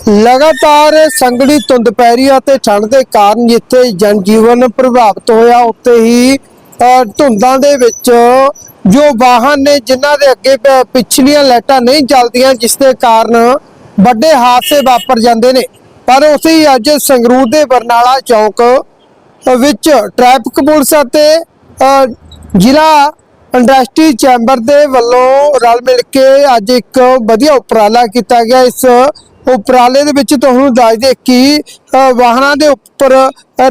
ਲਗਾਤਾਰ ਸੰਗੜੀ ਧੁੰਦ ਪੈ ਰਹੀ ਹੈ ਤੇ ਠੰਡ ਦੇ ਕਾਰਨ ਜਿੱਥੇ ਜਨਜੀਵਨ ਪ੍ਰਭਾਵਿਤ ਹੋਇਆ। ਉੱਥੇ ਹੀ ਧੁੰਦਾਂ ਦੇ ਵਿੱਚ ਜੋ ਵਾਹਨ ਨੇ ਜਿਨ੍ਹਾਂ ਦੇ ਅੱਗੇ ਪਿਛਲੀਆਂ ਲਾਈਟਾਂ ਨਹੀਂ ਚੱਲਦੀਆਂ ਜਿਸ ਦੇ ਕਾਰਨ ਵੱਡੇ ਹਾਦਸੇ ਵਾਪਰ ਜਾਂਦੇ ਨੇ। ਪਰ ਉਸੇ ਹੀ ਅੱਜ ਸੰਗਰੂਰ ਦੇ ਬਰਨਾਲਾ ਚੌਕ ਵਿੱਚ ਟ੍ਰੈਫਿਕ ਪੁਲਿਸ ਅਤੇ ਅ, ਜ਼ਿਲ੍ਹਾ ਇੰਡਸਟਰੀ ਚੈਂਬਰ ਦੇ ਵੱਲੋਂ ਰਲ ਮਿਲ ਕੇ ਅੱਜ ਇੱਕ ਵਧੀਆ ਉਪਰਾਲਾ ਕੀਤਾ ਗਿਆ। ਇਸ ਉਪਰਾਲੇ ਦੇ ਵਿੱਚ ਤੁਹਾਨੂੰ ਦੱਸ ਦੇ ਕਿ ਵਾਹਨਾਂ ਦੇ ਉੱਪਰ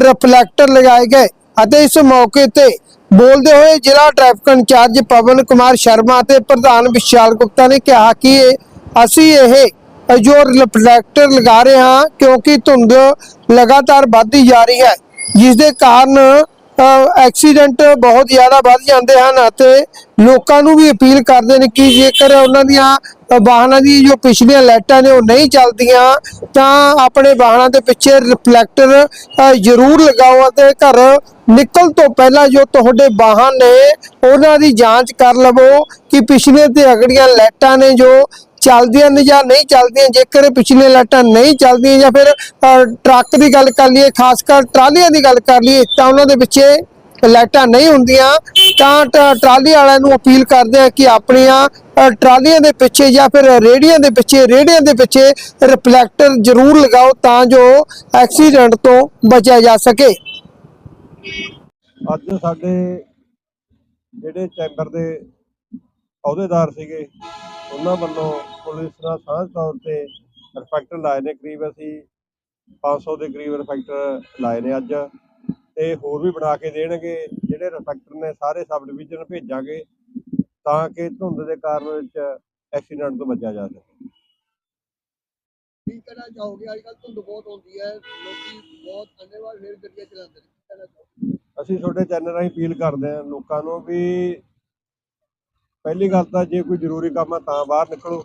ਰਿਫਲੈਕਟਰ ਲਗਾਏ ਗਏ ਅਤੇ ਇਸ ਮੌਕੇ ਤੇ ਬੋਲਦੇ ਹੋਏ ਜ਼ਿਲ੍ਹਾ ਟ੍ਰੈਫਿਕ ਇੰਚਾਰਜ ਪਵਨ ਕੁਮਾਰ ਸ਼ਰਮਾ ਅਤੇ ਪ੍ਰਧਾਨ ਵਿਸ਼ਾਲ ਗੁਪਤਾ ਨੇ ਕਿਹਾ ਕਿ ਅਸੀਂ ਇਹ ਜੋ ਰਿਫਲੈਕਟਰ ਲਗਾ ਰਹੇ ਹਾਂ ਕਿਉਂਕਿ ਧੁੰਦ ਲਗਾਤਾਰ ਵੱਧਦੀ ਜਾ ਰਹੀ ਹੈ ਜਿਸ ਦੇ ਕਾਰਨ ਅ, ਐਕਸੀਡੈਂਟ ਬਹੁਤ ਜ਼ਿਆਦਾ ਵੱਧ ਜਾਂਦੇ ਹਨ ਅਤੇ ਲੋਕਾਂ ਨੂੰ ਵੀ ਅਪੀਲ ਕਰਦੇ ਨੇ ਕਿ ਜੇਕਰ ਉਹਨਾਂ ਦੀਆਂ ਵਾਹਨਾਂ ਦੀ ਜੋ ਪਿਛਲੀਆਂ ਲਾਈਟਾਂ ਨੇ ਉਹ ਨਹੀਂ ਚੱਲਦੀਆਂ, ਤਾਂ ਆਪਣੇ ਵਾਹਨਾਂ ਦੇ ਪਿੱਛੇ ਰਿਫਲੈਕਟਰ ਜ਼ਰੂਰ ਲਗਾਓ ਅਤੇ ਘਰ ਨਿਕਲ ਤੋਂ ਪਹਿਲਾਂ ਜੋ ਤੁਹਾਡੇ ਵਾਹਨ ਨੇ ਉਹਨਾਂ ਦੀ ਜਾਂਚ ਕਰ ਲਵੋ ਕਿ ਪਿਛਲੇ ਤੇ ਅਗੜੀਆਂ ਲਾਈਟਾਂ ਨੇ ਜੋ ਚੱਲਦੀਆਂ ਨੇ ਜਾਂ ਨਹੀਂ ਚੱਲਦੀਆਂ, ਜੇਕਰ ਇਹ ਪਿਛਲੀਆਂ ਲਾਈਟਾਂ ਨਹੀਂ ਚੱਲਦੀਆਂ ਜਾਂ ਫਿਰ ਟਰੱਕ ਦੀ ਗੱਲ ਕਰ ਲਈਏ, ਖਾਸ ਕਰ ਟਰਾਲੀਆਂ ਦੀ ਗੱਲ ਕਰ ਲਈਏ, ਤਾਂ ਉਹਨਾਂ ਦੇ ਪਿੱਛੇ ਲਾਈਟਾਂ ਨਹੀਂ ਹੁੰਦੀਆਂ, ਤਾਂ ਟ- ਟਰਾਲੀ ਵਾਲਿਆਂ ਨੂੰ ਅਪੀਲ ਕਰਦੇ ਆ ਕਿ ਆਪਣੀਆਂ ਟਰਾਲੀਆਂ ਦੇ ਪਿੱਛੇ ਜਾਂ ਫਿਰ ਰੇੜੀਆਂ ਦੇ ਪਿੱਛੇ ਰੇੜੀਆਂ ਦੇ ਪਿੱਛੇ ਰਿਫਲੈਕਟਰ ਜ਼ਰੂਰ ਲਗਾਓ ਤਾਂ ਜੋ ਐਕਸੀਡੈਂਟ ਤੋਂ ਬਚਿਆ ਜਾ ਸਕੇ। ਅੱਜ ਸਾਡੇ ਜਿਹੜੇ ਚੈਂਬਰ ਦੇ ਅਹੁਦੇਦਾਰ ਸੀਗੇ, ਉਹਨਾਂ ਵੱਲੋਂ ਪੁਲਿਸ ਨਾਲ ਸਾਂਝ ਤੌਰ ਤੇ ਰਿਫੈਕਟਰ ਲਾਏ ਨੇ। ਕਰੀਬ ਅਸੀਂ 500 ਦੇ ਕਰੀਬ ਰਿਫੈਕਟਰ ਲਾਏ ਨੇ ਅੱਜ। ਤੇ ਹੋਰ ਵੀ ਬਣਾ ਕੇ ਦੇਣਗੇ। ਜਿਹੜੇ ਰਿਫੈਕਟਰ ਨੇ, ਸਾਰੇ ਸਬ ਡਿਵੀਜ਼ਨ ਭੇਜਾਂਗੇ। ਤਾਂ ਕਿ ਧੁੰਦ ਦੇ ਕਾਰਨ ਵਿੱਚ ਐਕਸੀਡੈਂਟ ਤੋਂ ਬਚਿਆ ਜਾ ਸਕੇ। ਕੀ ਕਹਿਣਾ ਚਾਹੋਗੇ ਅੱਜ ਕੱਲ ਧੁੰਦ ਬਹੁਤ ਹੁੰਦੀ ਹੈ ਲੋਕੀ ਬਹੁਤ ਅੰਨੇਵਾਹ ਫੇਰ ਗੱਡੀਆਂ ਚਲਾਉਂਦੇ ਨੇ। ਕੀ ਕਹਿਣਾ ਚਾਹੋਗੇ ਅਸੀਂ ਤੁਹਾਡੇ ਚੈਨਲ ਰਾਹੀਂ ਅਪੀਲ ਕਰਦੇ ਹਾਂ ਲੋਕਾਂ ਨੂੰ ਵੀ ਪਹਿਲੀ ਗੱਲ ਤਾਂ ਜੇ ਕੋਈ ਜ਼ਰੂਰੀ ਕੰਮ ਆ ਤਾਂ ਬਾਹਰ ਨਿਕਲੋ।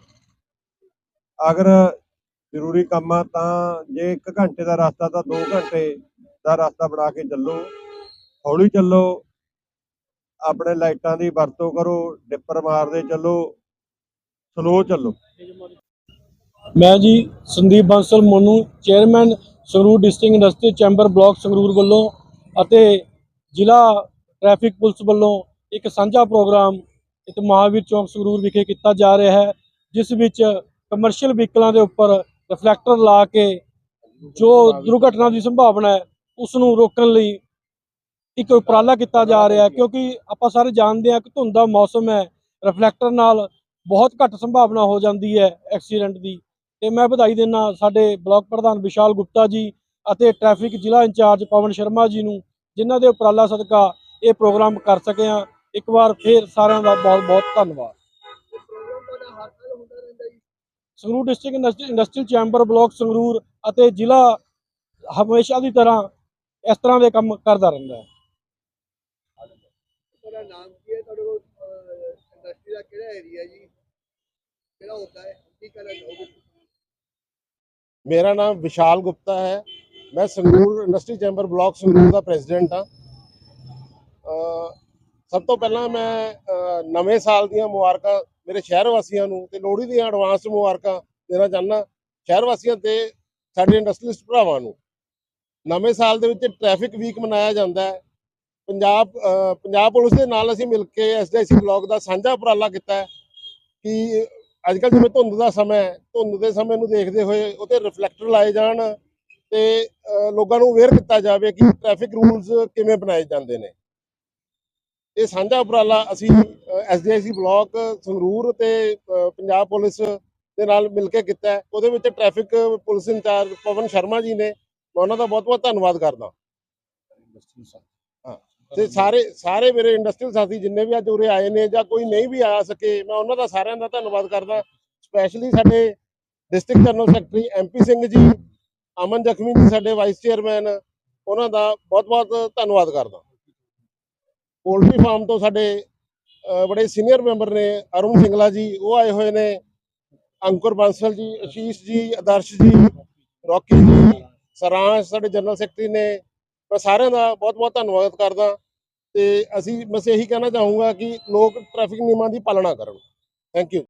ਅਗਰ ਜ਼ਰੂਰੀ ਕੰਮ ਆ ਤਾਂ ਜੇ 1 ਘੰਟੇ ਦਾ ਰਸਤਾ ਤਾਂ 2 ਘੰਟੇ ਦਾ ਰਸਤਾ ਬਣਾ ਕੇ ਚੱਲੋ ਹੌਲੀ ਚੱਲੋ। ਆਪਣੇ ਲਾਈਟਾਂ ਦੀ ਵਰਤੋਂ ਕਰੋ, ਡਿੱਪਰ ਮਾਰਦੇ ਚੱਲੋ ਸਲੋ ਚੱਲੋ। ਮੈਂ ਜੀ Sandeep Bansal Monu chairman Sangrur district industry chamber block Sangrur ਵੱਲੋਂ ਅਤੇ ਜ਼ਿਲ੍ਹਾ ਟ੍ਰੈਫਿਕ ਪੁਲਿਸ ਵੱਲੋਂ ਇੱਕ ਸਾਂਝਾ ਪ੍ਰੋਗਰਾਮ ਇੱਕ ਮਹਾਵੀਰ ਚੌਕ ਸੰਗਰੂਰ ਵਿਖੇ ਕੀਤਾ ਜਾ ਰਿਹਾ ਹੈ, ਜਿਸ ਵਿੱਚ ਕਮਰਸ਼ੀਅਲ ਵਹੀਕਲਾਂ ਦੇ ਉੱਪਰ ਰਿਫਲੈਕਟਰ ਲਾ ਕੇ ਜੋ ਦੁਰਘਟਨਾ ਦੀ ਸੰਭਾਵਨਾ ਹੈ ਉਸ ਨੂੰ ਰੋਕਣ ਲਈ ਇੱਕ ਉਪਰਾਲਾ ਕੀਤਾ ਜਾ ਰਿਹਾ ਕਿਉਂਕਿ ਆਪਾਂ ਸਾਰੇ ਜਾਣਦੇ ਹਾਂ ਕਿ ਧੁੰਦ ਦਾ ਮੌਸਮ ਹੈ ਰਿਫਲੈਕਟਰ ਨਾਲ ਬਹੁਤ ਘੱਟ ਸੰਭਾਵਨਾ ਹੋ ਜਾਂਦੀ ਹੈ ਐਕਸੀਡੈਂਟ ਦੀ। ਤੇ ਮੈਂ ਵਧਾਈ ਦਿੰਦਾ ਸਾਡੇ ਬਲਾਕ ਪ੍ਰਧਾਨ ਵਿਸ਼ਾਲ ਗੁਪਤਾ ਜੀ ਅਤੇ ਟ੍ਰੈਫਿਕ ਜ਼ਿਲ੍ਹਾ ਇੰਚਾਰਜ ਪਵਨ ਸ਼ਰਮਾ ਜੀ ਨੂੰ, ਜਿਨ੍ਹਾਂ ਦੇ ਉਪਰਾਲਾ ਸਦਕਾ ਇਹ ਪ੍ਰੋਗਰਾਮ ਕਰ ਸਕੇ ਹਾਂ। ਇੱਕ ਵਾਰ ਫੇਰ ਸਾਰਿਆਂ ਦਾ ਬਹੁਤ ਬਹੁਤ ਧੰਨਵਾਦ। Sangrur district industry industrial chamber block Sangrur ਅਤੇ ਜ਼ਿਲ੍ਹਾ ਹਮੇਸ਼ਾ ਦੀ ਤਰ੍ਹਾਂ ਇਸ ਤਰ੍ਹਾਂ ਦੇ ਕੰਮ ਕਰਦਾ ਰਹਿੰਦਾ ਹੈ। ਤੁਹਾਡਾ ਨਾਮ ਕੀ ਹੈ? ਤੁਹਾਡੇ ਕੋਲ ਇੰਡਸਟਰੀ ਦਾ ਕਿਹੜਾ ਏਰੀਆ ਜੀ? ਕਿਹੜਾ ਹੁੰਦਾ ਹੈ? ਕੀ ਕਹਿਣਾ ਚਾਹੋਗੇ? ਮੇਰਾ ਨਾਮ ਵਿਸ਼ਾਲ ਗੁਪਤਾ ਹੈ। ਮੈਂ Sangrur industry chamber block Sangrur ਦਾ ਪ੍ਰੈਜ਼ੀਡੈਂਟ ਹਾਂ। ਸਭ ਤੋਂ ਪਹਿਲਾਂ ਮੈਂ ਨਵੇਂ ਸਾਲ ਦੀਆਂ ਮੁਬਾਰਕਾਂ ਮੇਰੇ ਸ਼ਹਿਰ ਵਾਸੀਆਂ ਨੂੰ ਤੇ ਲੋਹੜੀ ਦੀਆਂ ਐਡਵਾਂਸ ਮੁਬਾਰਕਾਂ ਦੇਣਾ ਚਾਹੁੰਦਾ। ਸ਼ਹਿਰ ਵਾਸੀਆਂ ਤੇ ਸਾਡੇ ਇੰਡਸਟਰੀਲਿਸਟ ਭਰਾਵਾਂ ਨੂੰ। ਨਵੇਂ ਸਾਲ ਦੇ ਵਿੱਚ ਟ੍ਰੈਫਿਕ ਵੀਕ ਮਨਾਇਆ ਜਾਂਦਾ ਹੈ। ਪੰਜਾਬ ਪੰਜਾਬ ਪੁਲਿਸ ਦੇ ਨਾਲ ਅਸੀਂ ਮਿਲ ਕੇ ਐਸਡੀਸੀ ਬਲਾਕ ਦਾ ਸਾਂਝਾ ਉਪਰਾਲਾ ਕੀਤਾ ਹੈ ਕਿ ਅੱਜ ਕੱਲ੍ਹ ਜਿਵੇਂ ਧੁੰਦ ਦਾ ਸਮਾਂ ਹੈ, ਧੁੰਦ ਦੇ ਸਮੇਂ ਨੂੰ ਦੇਖਦੇ ਹੋਏ ਉਹਤੇ ਰਿਫਲੈਕਟਰ ਲਾਏ ਜਾਣ ਤੇ ਲੋਕਾਂ ਨੂੰ ਅਵੇਅਰ ਕੀਤਾ ਜਾਵੇ ਕਿ ਟ੍ਰੈਫਿਕ ਰੂਲਸ ਕਿਵੇਂ ਬਣਾਏ ਜਾਂਦੇ ਨੇ। ਇਹ ਸਾਂਝਾ ਉਪਰਾਲਾ ਅਸੀਂ ਐਸਡੀਆਈਸੀ ਬਲਾਕ, ਸੰਗਰੂਰ ਤੇ ਪੰਜਾਬ ਪੁਲਿਸ ਦੇ ਨਾਲ ਮਿਲ ਕੇ ਕੀਤਾ ਹੈ। ਉਹਦੇ ਵਿੱਚ traffic police incharge Pawan Sharma ji ਨੇ, ਮੈਂ ਉਹਨਾਂ ਦਾ ਬਹੁਤ ਬਹੁਤ ਧੰਨਵਾਦ ਕਰਦਾ ਤੇ ਸਾਰੇ ਸਾਰੇ ਮੇਰੇ ਇੰਡਸਟਰੀਅਲ ਸਾਥੀ ਜਿੰਨੇ ਵੀ ਅੱਜ ਉਰੇ ਆਏ ਨੇ ਜਾਂ ਕੋਈ ਨਹੀਂ ਵੀ ਆ ਸਕੇ ਮੈਂ ਉਹਨਾਂ ਦਾ ਸਾਰਿਆਂ ਦਾ ਧੰਨਵਾਦ ਕਰਦਾ। ਸਪੈਸ਼ਲੀ ਸਾਡੇ district general secretary MP Singh ji Aman Zakhmi ਜੀ ਸਾਡੇ ਵਾਈਸ ਚੇਅਰਮੈਨ ਉਹਨਾਂ ਦਾ ਬਹੁਤ-ਬਹੁਤ ਧੰਨਵਾਦ ਕਰਦਾ। ਪੋਲਟਰੀ ਫਾਰਮ ਤੋਂ ਸਾਡੇ ਬੜੇ ਸੀਨੀਅਰ ਮੈਂਬਰ ਨੇ ਅਰੁਣ ਸਿੰਗਲਾ ਜੀ ਉਹ ਆਏ ਹੋਏ ਨੇ। ਅੰਕੁਰ ਬਾਂਸਲ ਜੀ ਅਸ਼ੀਸ਼ ਜੀ ਆਦਰਸ਼ ਜੀ ਰੌਕੀ ਜੀ ਸਰਾਂਸ਼ ਸਾਡੇ ਜਨਰਲ ਸੈਕਟਰੀ ਨੇ ਮੈਂ ਸਾਰਿਆਂ ਦਾ ਬਹੁਤ-ਬਹੁਤ ਧੰਨਵਾਦ ਕਰਦਾ ਤੇ ਅਸੀਂ ਬਸ ਇਹੀ ਕਹਿਣਾ ਚਾਹੂੰਗਾ ਕਿ ਲੋਕ ਟ੍ਰੈਫਿਕ ਨਿਯਮਾਂ ਦੀ ਪਾਲਣਾ ਕਰਨ। Thank you